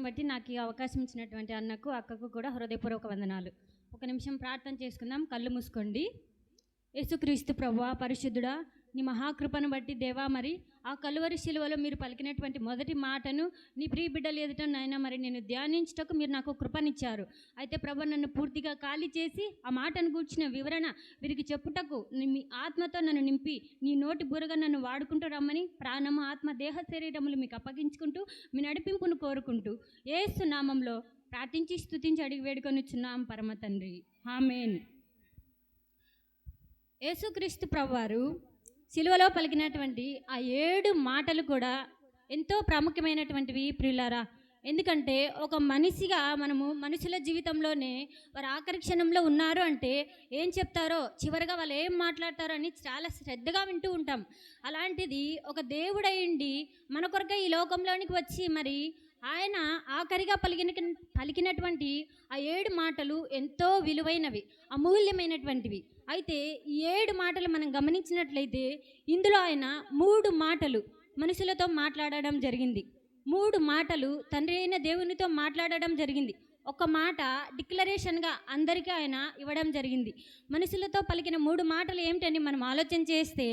బట్టి నాకు ఈ అవకాశం ఇచ్చినటువంటి అన్నకు అక్కకు కూడా హృదయపూర్వక వందనాలు. ఒక నిమిషం ప్రార్థన చేసుకుందాం. కళ్ళు మూసుకోండి. యేసుక్రీస్తు ప్రభు పరిశుద్ధుడా నీ మహాకృపను బట్టి దేవా మరి ఆ కలువరి శిలువలో మీరు పలికినటువంటి మొదటి మాటను నీ ప్రియ బిడ్డలు ఎదుట నాయన మరి నేను ధ్యానించటకు మీరు నాకు కృపనిచ్చారు. అయితే ప్రభు నన్ను పూర్తిగా ఖాళీ చేసి ఆ మాటను కూర్చిన వివరణ వీరికి చెప్పుటకు మీ ఆత్మతో నన్ను నింపి నీ నోటి బురగా నన్ను వాడుకుంటూ రమ్మని ప్రాణము ఆత్మ దేహ శరీరములు మీకు అప్పగించుకుంటూ మీ నడిపింపును కోరుకుంటూ ఏసు నామంలో ప్రార్థించి స్థుతించి అడిగి వేడుకొనిచున్నాం పరమ తండ్రి. హామేన్ యేసుక్రీస్తు ప్రభువారు సిలువలో పలికినటువంటి ఆ ఏడు మాటలు కూడా ఎంతో ప్రాముఖ్యమైనటువంటివి ప్రియులారా. ఎందుకంటే ఒక మనిషిగా మనము మనుషుల జీవితంలోనే వారు ఆఖరి క్షణంలో ఉన్నారు అంటే ఏం చెప్తారో చివరిగా వాళ్ళు ఏం మాట్లాడతారో అని చాలా శ్రద్ధగా వింటూ ఉంటాం. అలాంటిది ఒక దేవుడయిండి మన కొరకే ఈ లోకంలోనికి వచ్చి మరి ఆయన ఆఖరిగా పలికిన పలికినటువంటి ఆ ఏడు మాటలు ఎంతో విలువైనవి అమూల్యమైనటువంటివి. అయితే ఈ ఏడు మాటలు మనం గమనించినట్లయితే ఇందులో ఆయన మూడు మాటలు మనుషులతో మాట్లాడడం జరిగింది. మూడు మాటలు తండ్రి అయిన దేవునితో మాట్లాడడం జరిగింది. ఒక మాట డిక్లరేషన్గా అందరికీ ఆయన ఇవ్వడం జరిగింది. మనుషులతో పలికిన మూడు మాటలు ఏమిటని మనం ఆలోచన చేస్తే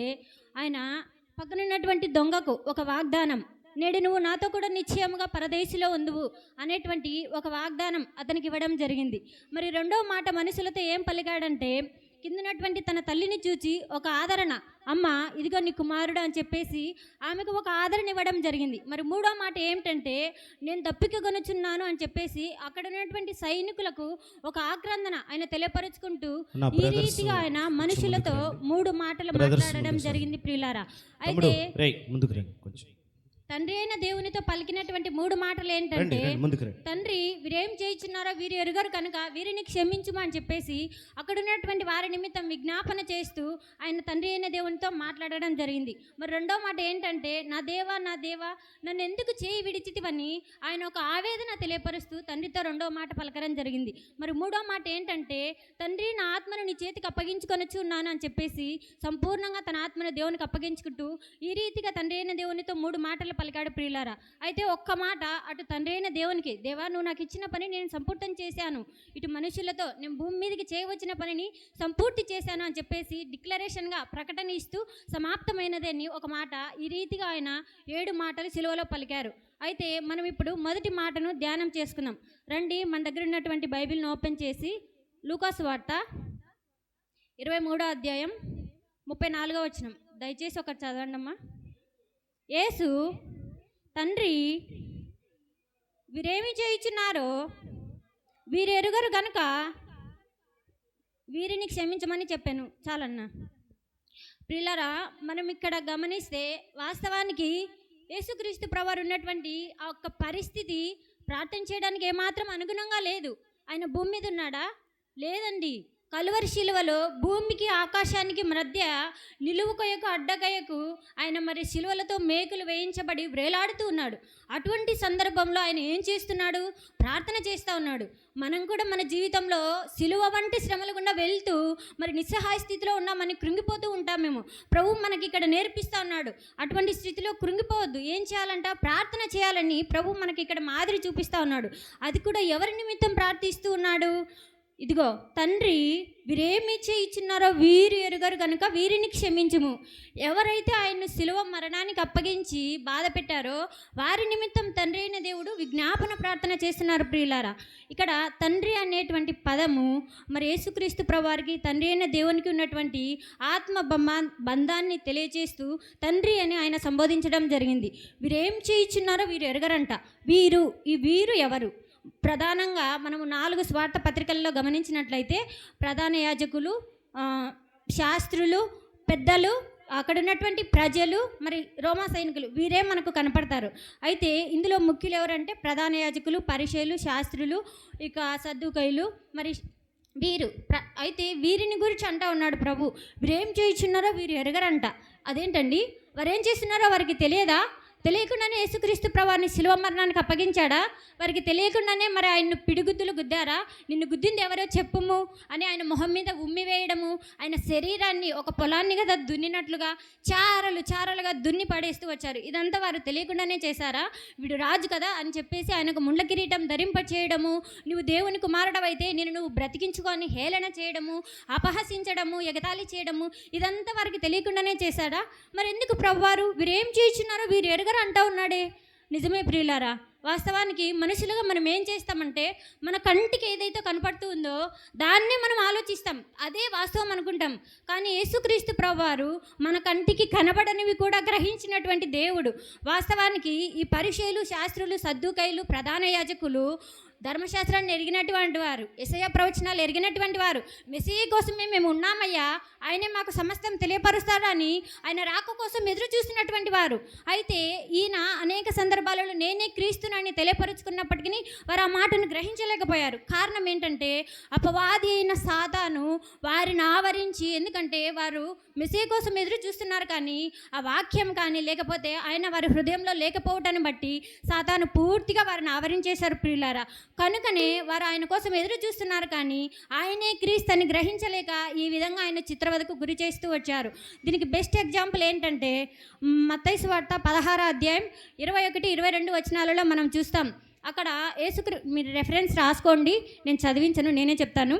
ఆయన పక్కనున్నటువంటి దొంగకు ఒక వాగ్దానం నేడు నువ్వు నాతో కూడా నిశ్చయముగా పరదేశిలో ఉందువు అనేటువంటి ఒక వాగ్దానం అతనికి ఇవ్వడం జరిగింది. మరి రెండో మాట మనుషులతో ఏం పలికాడంటే కిందనటువంటి తన తల్లిని చూచి ఒక ఆదరణ. అమ్మ ఇదిగో నీ కుమారుడు అని చెప్పేసి ఆమెకు ఒక ఆదరణ ఇవ్వడం జరిగింది. మరి మూడో మాట ఏమిటంటే నేను దప్పిక కొనుచున్నాను అని చెప్పేసి అక్కడ ఉన్నటువంటి సైనికులకు ఒక ఆక్రందన ఆయన తెలియపరుచుకుంటూ ఈ రీతిగా ఆయన మనుషులతో మూడు మాటలు మాట్లాడడం జరిగింది ప్రియులారా. అయితే ముందుకు రండి కొంచెం. తండ్రి అయిన దేవునితో పలికినటువంటి మూడు మాటలు ఏంటంటే తండ్రి వీరేం చేయించున్నారో వీరు ఎరుగరు కనుక వీరిని క్షమించుమా అని చెప్పేసి అక్కడ ఉన్నటువంటి వారి నిమిత్తం విజ్ఞాపన చేస్తూ ఆయన తండ్రి అయిన దేవునితో మాట్లాడడం జరిగింది. మరి రెండో మాట ఏంటంటే నా దేవా నా దేవా నన్ను ఎందుకు చేయి విడిచితివని ఆయన ఒక ఆవేదన తెలియపరుస్తూ తండ్రితో రెండో మాట పలకడం జరిగింది. మరి మూడో మాట ఏంటంటే తండ్రి నా ఆత్మను నీ చేతికి అప్పగించుకొనొచ్చు ఉన్నాను అని చెప్పేసి సంపూర్ణంగా తన ఆత్మను దేవునికి అప్పగించుకుంటూ ఈ రీతిగా తండ్రి అయిన దేవునితో మూడు మాటలు పలికాడు ప్రియులారా. అయితే ఒక్క మాట అటు తండ్రి అయిన దేవునికి దేవా నువ్వు నాకు ఇచ్చిన పని నేను సంపూర్తం చేశాను. ఇటు మనుషులతో నేను భూమి మీదకి చేయవచ్చిన పనిని సంపూర్తి చేశాను అని చెప్పేసి డిక్లరేషన్గా ప్రకటన ఇస్తూ సమాప్తమైనదని ఒక మాట ఈ రీతిగా ఆయన ఏడు మాటలు సిలువలో పలికారు. అయితే మనం ఇప్పుడు మొదటి మాటను ధ్యానం చేసుకుందాం. రండి మన దగ్గర ఉన్నటువంటి బైబిల్ను ఓపెన్ చేసి లూకాస్ వార్త ఇరవై మూడో అధ్యాయం ముప్పై నాలుగో వచ్చినం దయచేసి ఒకటి చదవండి అమ్మా యేసు తండ్రి వీరేమి చేయుచున్నారో వీరెరుగరు గనుక వీరిని క్షమించమని చెప్పాను. చాలన్నా. పిల్లరా మనం ఇక్కడ గమనిస్తే వాస్తవానికి యేసుక్రీస్తు ప్రవారు ఉన్నటువంటి ఆ ఒక్క పరిస్థితి ప్రార్థన చేయడానికి ఏమాత్రం అనుగుణంగా లేదు. ఆయన భూమి మీద ఉన్నాడా? లేదండి. కలువరి శిలువలో భూమికి ఆకాశానికి మధ్య నిలువుకొయకు అడ్డకయ్యకు ఆయన మరి శిలువలతో మేకులు వేయించబడి వ్రేలాడుతూ ఉన్నాడు. అటువంటి సందర్భంలో ఆయన ఏం చేస్తున్నాడు? ప్రార్థన చేస్తూ ఉన్నాడు. మనం కూడా మన జీవితంలో సిలువ వంటి శ్రమల గుండా వెళ్తూ మరి నిస్సహాయ స్థితిలో ఉన్నామని కృంగిపోతూ ఉంటామేమో ప్రభు మనకి ఇక్కడ నేర్పిస్తూ ఉన్నాడు. అటువంటి స్థితిలో కృంగిపోవద్దు. ఏం చేయాలంట? ప్రార్థన చేయాలని ప్రభు మనకి ఇక్కడ మాదిరి చూపిస్తూ ఉన్నాడు. అది కూడా ఎవరి నిమిత్తం ప్రార్థిస్తూ ఉన్నాడు? ఇదిగో తండ్రి వీరేమి చేయించున్నారో వీరు ఎరుగరు కనుక వీరిని క్షమించుము. ఎవరైతే ఆయన్ను శిలువ మరణానికి అప్పగించి బాధ పెట్టారో వారి నిమిత్తం తండ్రి అయిన దేవుడు విజ్ఞాపన ప్రార్థన చేస్తున్నారు ప్రియులారా. ఇక్కడ తండ్రి అనేటువంటి పదము మరి యేసుక్రీస్తు ప్రవారికి తండ్రి అయిన దేవునికి ఉన్నటువంటి ఆత్మ బొమ్మ బంధాన్ని తెలియజేస్తూ తండ్రి అని ఆయన సంబోధించడం జరిగింది. వీరేం చేయించున్నారో వీరు ఎరగరంట. వీరు ఈ వీరు ఎవరు? ప్రధానంగా మనము నాలుగు స్వార్థ పత్రికల్లో గమనించినట్లయితే ప్రధాన యాజకులు శాస్త్రులు పెద్దలు అక్కడ ఉన్నటువంటి ప్రజలు మరి రోమా సైనికులు వీరే మనకు కనపడతారు. అయితే ఇందులో ముఖ్యులు ఎవరంటే ప్రధాన యాజకులు పరిచయలు శాస్త్రులు ఇక సర్దుకైలు మరి వీరు. ప్ర- అయితే వీరిని గురించి అంటా ఉన్నాడు ప్రభు. వీరేం చేయించున్నారో వీరు ఎరగరంట. అదేంటండి? వారేం చేస్తున్నారో వారికి తెలియదా? తెలియకుండానే యేసుక్రీస్తు ప్రభువారిని శిలువ మరణానికి అప్పగించాడా? వారికి తెలియకుండానే మరి ఆయన్ను పిడిగుద్దులు గుద్దారా? నిన్ను గుద్దింది ఎవరో చెప్పుము అని ఆయన మొహం మీద ఉమ్మి వేయడము ఆయన శరీరాన్ని ఒక పొలాన్ని కదా దున్నినట్లుగా చారలు చారలుగా దున్ని పడేస్తూ వచ్చారు. ఇదంతా వారు తెలియకుండానే చేశారా? వీడు రాజు కదా అని చెప్పేసి ఆయనకు ముండ్ల కిరీటం ధరింప చేయడము నువ్వు దేవుని కుమారుడవైతే నేను నువ్వు బ్రతికించుకొని హేళన చేయడము అపహసించడము ఎగతాళి చేయడము ఇదంతా వారికి తెలియకుండానే చేశాడా? మరి ఎందుకు ప్రభువారు? వీరు ఏం చేయించున్నారో? వీరు ఎరగరు అంటా ఉన్నాడే. నిజమే ప్రియులారా వాస్తవానికి మనుషులుగా మనం ఏం చేస్తామంటే మన కంటికి ఏదైతే కనపడుతూ ఉందో దాన్నే మనం ఆలోచిస్తాం. అదే వాస్తవం అనుకుంటాం. కానీ యేసుక్రీస్తు ప్రభువారు మన కంటికి కనబడనివి కూడా గ్రహించినటువంటి దేవుడు. వాస్తవానికి ఈ పరిచయులు శాస్త్రులు సద్దుకైలు ప్రధాన యాజకులు ధర్మశాస్త్రాన్ని ఎరిగినటువంటి వారు ఎసయ ప్రవచనాలు ఎరిగినటువంటి వారు మెస్సీ కోసమే మేము ఉన్నామయ్యా ఆయనే మాకు సమస్తం తెలియపరుస్తారని ఆయన రాక కోసం ఎదురు చూస్తున్నటువంటి వారు. అయితే ఈయన అనేక సందర్భాలలో నేనే క్రీస్తునని తెలియపరుచుకున్నప్పటికీ వారు ఆ మాటను గ్రహించలేకపోయారు. కారణం ఏంటంటే అపవాది అయిన సాతాను వారిని ఆవరించి ఎందుకంటే వారు మెస్సీ కోసం ఎదురు చూస్తున్నారు కానీ ఆ వాక్యం కానీ లేకపోతే ఆయన వారి హృదయంలో లేకపోవటాన్ని బట్టి సాతాను పూర్తిగా వారిని ఆవరించేశారు ప్రియులారా. కనుకనే వారు ఆయన కోసం ఎదురు చూస్తున్నారు కానీ ఆయనే క్రీస్తుని గ్రహించలేక ఈ విధంగా ఆయన చిత్రవదకు గురి చేస్తూ వచ్చారు. దీనికి బెస్ట్ ఎగ్జాంపుల్ ఏంటంటే మత్తైసు వార్త పదహార అధ్యాయం ఇరవై ఒకటి ఇరవై రెండు వచనాలలో మనం చూస్తాం. అక్కడ ఏసుక్రీ మీరు రెఫరెన్స్ రాసుకోండి నేను చదివించను నేనే చెప్తాను.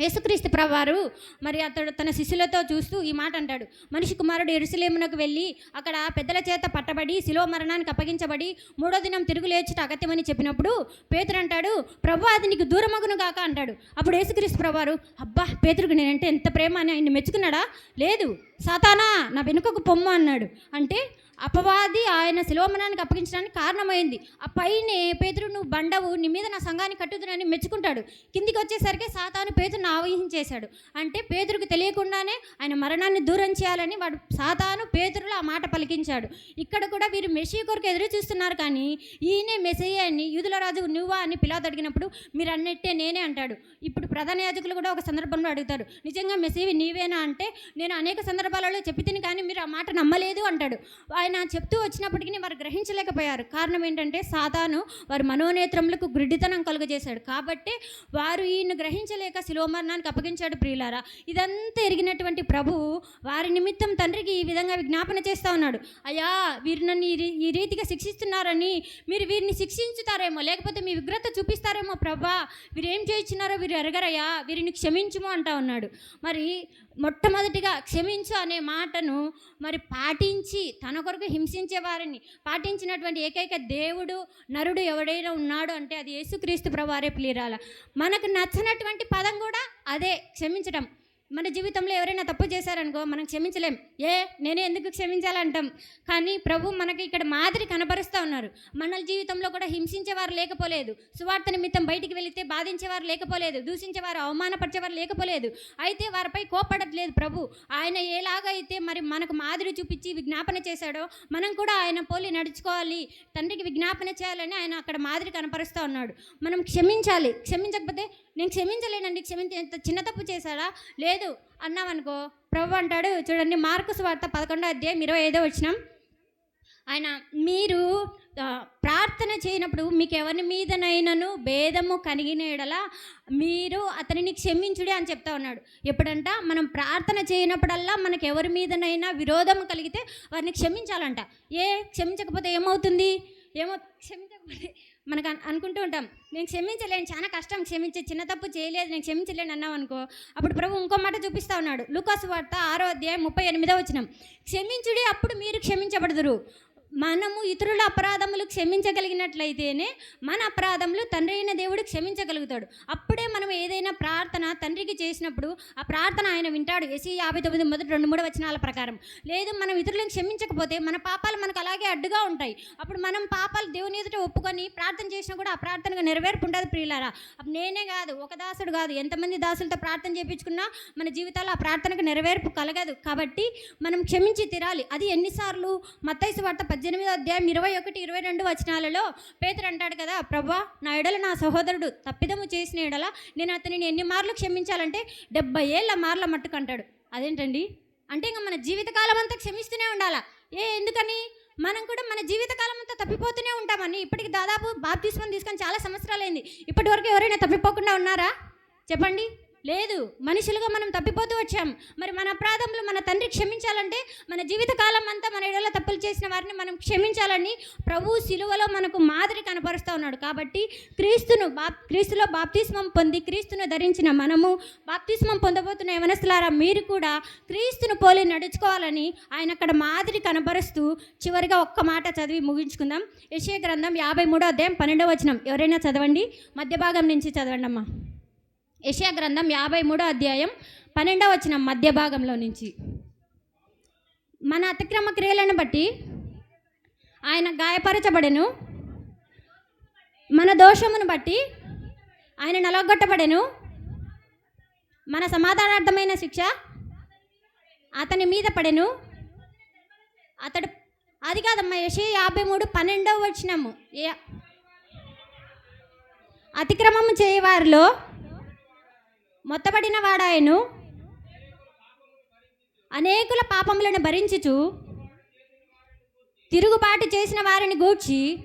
యేసుక్రీస్తు ప్రభువారు మరి అతడు తన శిష్యులతో చూస్తూ ఈ మాట అంటాడు. మనిషి కుమారుడు ఎరుసలేమునకు వెళ్ళి అక్కడ పెద్దల చేత పట్టబడి శిలో మరణానికి అప్పగించబడి మూడో దినం తిరుగు లేచుట అగత్యమని చెప్పినప్పుడు పేతురు అంటాడు ప్రభు అది నీకు దూరమగును కాక అంటాడు. అప్పుడు యేసుక్రీస్తు ప్రభువారు అబ్బా పేతురుకు నేనంటే ఎంత ప్రేమ? అని ఆయన మెచ్చుకున్నాడా? లేదు. సాతానా నా వెనుకకు పొమ్ము అన్నాడు. అంటే అపవాది ఆయన శిలోమనానికి అప్పగించడానికి కారణమైంది. ఆ పైనే పేతురు నువ్వు బండవు నీ మీద నా సంఘాన్ని కట్టుదునని మెచ్చుకుంటాడు. కిందికి వచ్చేసరికి సాతాను పేతురుని ఆవహించేశాడు. అంటే పేతురుకు తెలియకుండానే ఆయన మరణాన్ని దూరం చేయాలని వాడు సాతాను పేతురులో ఆ మాట పలికించాడు. ఇక్కడ కూడా వీరు మెషీ కొరకు ఎదురు చూస్తున్నారు కానీ ఈయనే మెసయ్య అని యూదుల రాజు నువ్వా అని పిలాత్ అడిగినప్పుడు మీరు అన్నట్టే నేనే అంటాడు. ఇప్పుడు ప్రధాన యాజకులు కూడా ఒక సందర్భంలో అడుగుతారు. నిజంగా మెసేవి నీవేనా? అంటే నేను అనేక సందర్భాలలో చెప్పితిని కానీ మీరు ఆ మాట నమ్మలేదు అంటాడు. ఆయన చెప్తూ వచ్చినప్పటికీ వారు గ్రహించలేకపోయారు. కారణం ఏంటంటే సాతాను వారి మనోనేత్రములకు గ్రిడ్డితనం కలుగజేశాడు. కాబట్టి వారు ఈయన గ్రహించలేక శిలోమరణానికి అప్పగించాడు ప్రియులారా. ఇదంతా ఎరిగినటువంటి ప్రభువు వారి నిమిత్తం తండ్రికి ఈ విధంగా విజ్ఞాపన చేస్తూ ఉన్నాడు. అయ్యా వీరు నన్ను ఈ రీ- ఈ రీతిగా శిక్షిస్తున్నారని మీరు వీరిని శిక్షించుతారేమో లేకపోతే మీ విగ్రత చూపిస్తారేమో ప్రభా. వీరేం చేయించినారో వీరు ఎరగరయ్యా వీరిని క్షమించుము అంటా ఉన్నాడు. మరి మొట్టమొదటిగా క్షమించు అనే మాటను మరి పాటించి తన కొరకు హింసించే వారిని పాటించినటువంటి ఏకైక దేవుడు నరుడు ఎవడైనా ఉన్నాడు అంటే అది యేసుక్రీస్తు ప్రవారే ప్లీరాల మనకు నచ్చినటువంటి పదం కూడా అదే క్షమించడం మన జీవితంలో ఎవరైనా తప్పు చేశారనుకో మనం క్షమించలేం. ఏ నేనే ఎందుకు క్షమించాలంటాం? కానీ ప్రభు మనకి ఇక్కడ మాదిరి కనపరుస్తూ ఉన్నారు. మన జీవితంలో కూడా హింసించేవారు లేకపోలేదు. సువార్త నిమిత్తం బయటికి వెళితే బాధించేవారు లేకపోలేదు. దూషించేవారు అవమానపరిచేవారు లేకపోలేదు. అయితే వారిపై కోపడట్లేదు ప్రభు. ఆయన ఎలాగైతే మరి మనకు మాదిరి చూపించి విజ్ఞాపన చేశాడో మనం కూడా ఆయన పోలి నడుచుకోవాలి. తండ్రికి విజ్ఞాపన చేయాలని ఆయన అక్కడ మాదిరి కనపరుస్తూ ఉన్నాడు. మనం క్షమించాలి. క్షమించకపోతే నేను క్షమించలేనండి. క్షమించ ఎంత చిన్న తప్పు చేశాడా? లేదు లేదు. అన్నామనుకో ప్రభు అంటాడు చూడండి మార్కుస్ వార్త పదకొండో అధ్యాయం ఇరవై ఐదో వచ్చినాం ఆయన మీరు ప్రార్థన చేయనప్పుడు మీకు ఎవరి మీదనైనాను భేదము కలిగిన ఎడల మీరు అతనిని క్షమించుడి అని చెప్తా ఉన్నాడు. ఎప్పుడంట? మనం ప్రార్థన చేయనప్పుడల్లా మనకు ఎవరి మీదనైనా విరోధం కలిగితే వారిని క్షమించాలంట. ఏ? క్షమించకపోతే ఏమవుతుంది? ఏమో క్షమించకపోతే మనకు అనుకుంటూ ఉంటాం. నేను క్షమించలేను చాలా కష్టం క్షమించే చిన్న తప్పు చేయలేదు నేను క్షమించలేను అన్నాం అనుకో అప్పుడు ప్రభు ఇంకో మాట చూపిస్తా ఉన్నాడు. లూకాసు వార్త ఆరో అధ్యాయం ముప్పై ఎనిమిదో వచ్చినాం క్షమించుడి అప్పుడు మీరు క్షమించబడదురు. మనము ఇతరుల అపరాధములు క్షమించగలిగినట్లయితేనే మన అపరాధములు తండ్రి అయిన దేవుడు క్షమించగలుగుతాడు. అప్పుడే మనం ఏదైనా ప్రార్థన తండ్రికి చేసినప్పుడు ఆ ప్రార్థన ఆయన వింటాడు. ఎసి యాభై తొమ్మిది మొదటి రెండు మూడు వచనాల ప్రకారం. లేదు మనం ఇతరులను క్షమించకపోతే మన పాపాలు మనకు అలాగే అడ్డుగా ఉంటాయి. అప్పుడు మనం పాపాలు దేవుని ఎదుట ఒప్పుకొని ప్రార్థన చేసినా కూడా ఆ ప్రార్థనకు నెరవేర్పు ఉండదు ప్రియులారా. అప్పుడు నేనే కాదు ఒక దాసుడు కాదు. ఎంతమంది దాసులతో ప్రార్థన చేయించుకున్నా మన జీవితాల్లో ఆ ప్రార్థనకు నెరవేర్పు కలగదు. కాబట్టి మనం క్షమించి తీరాలి. అది ఎన్నిసార్లు మత్తైసు వార్త పద్దెనిమిది అధ్యాయం ఇరవై ఒకటి ఇరవై రెండు వచనాలలో పేతురు అంటాడు కదా ప్రభా నా ఎడల నా సహోదరుడు తప్పిదము చేసిన ఎడల నేను అతనిని ఎన్ని మార్లు క్షమించాలంటే డెబ్బై ఏళ్ళ మార్ల మట్టుకు అంటాడు. అదేంటండి? అంటే ఇంకా మన జీవితకాలం అంతా క్షమిస్తూనే ఉండాలా? ఏ ఎందుకని? మనం కూడా మన జీవితకాలం అంతా తప్పిపోతూనే ఉంటామని ఇప్పటికి దాదాపు బాప్తిస్మం తీసుకొని చాలా సంవత్సరాలైంది. ఇప్పటి వరకు ఎవరైనా తప్పిపోకుండా ఉన్నారా? చెప్పండి. లేదు మనుషులుగా మనం తప్పిపోతూ వచ్చాం. మరి మన అపరాధంలో మన తండ్రి క్షమించాలంటే మన జీవితకాలం అంతా మన ఇడలో తప్పులు చేసిన వారిని మనం క్షమించాలని ప్రభు శిలువలో మనకు మాదిరి కనపరుస్తూ ఉన్నాడు. కాబట్టి క్రీస్తును బాప్ క్రీస్తులో బాప్తిస్మం పొంది క్రీస్తును ధరించిన మనము బాప్తిస్మం పొందబోతున్న యవనస్తులారా మీరు కూడా క్రీస్తును పోలి నడుచుకోవాలని ఆయన అక్కడ మాదిరి కనపరుస్తూ చివరిగా ఒక్క మాట చదివి ముగించుకుందాం. యశయ గ్రంథం యాభై మూడో అధ్యాయం పన్నెండవ వచనం. ఎవరైనా చదవండి? మధ్య భాగం నుంచి చదవండి అమ్మా. యశయ గ్రంథం యాభై మూడో అధ్యాయం పన్నెండవ వచనం మధ్య భాగంలో నుంచి. మన అతిక్రమ క్రియలను బట్టి ఆయన గాయపరచబడెను. మన దోషమును బట్టి ఆయన నలగొట్టబడెను. మన సమాధానార్థమైన శిక్ష అతని మీద పడెను. అతడు అది కాదమ్మా యశే యాభై మూడు పన్నెండవ వచ్చినాము ఏ అతిక్రమము చేయవారిలో మొత్తబడిన వాడాయను. అనేకుల పాపములను భరించుచు తిరుగుబాటు చేసిన వారిని గూర్చి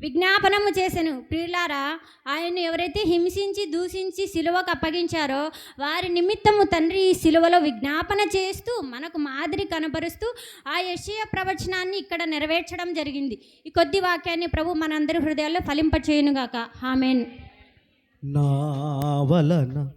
విజ్ఞాపనము చేశాను ప్రియులారా ఆయన ఎవరైతే హింసించి దూషించి సిలువకు అప్పగించారో వారి నిమిత్తము తండ్రి ఈ సిలువలో విజ్ఞాపన చేస్తూ మనకు మాదిరి కనబరుస్తూ ఆ యశయ ప్రవచనాన్ని ఇక్కడ నెరవేర్చడం జరిగింది. ఈ కొద్ది వాక్యాన్ని ప్రభు మనందరి హృదయాల్లో ఫలింపచేయునుగాక. ఆమెన్. నా వలన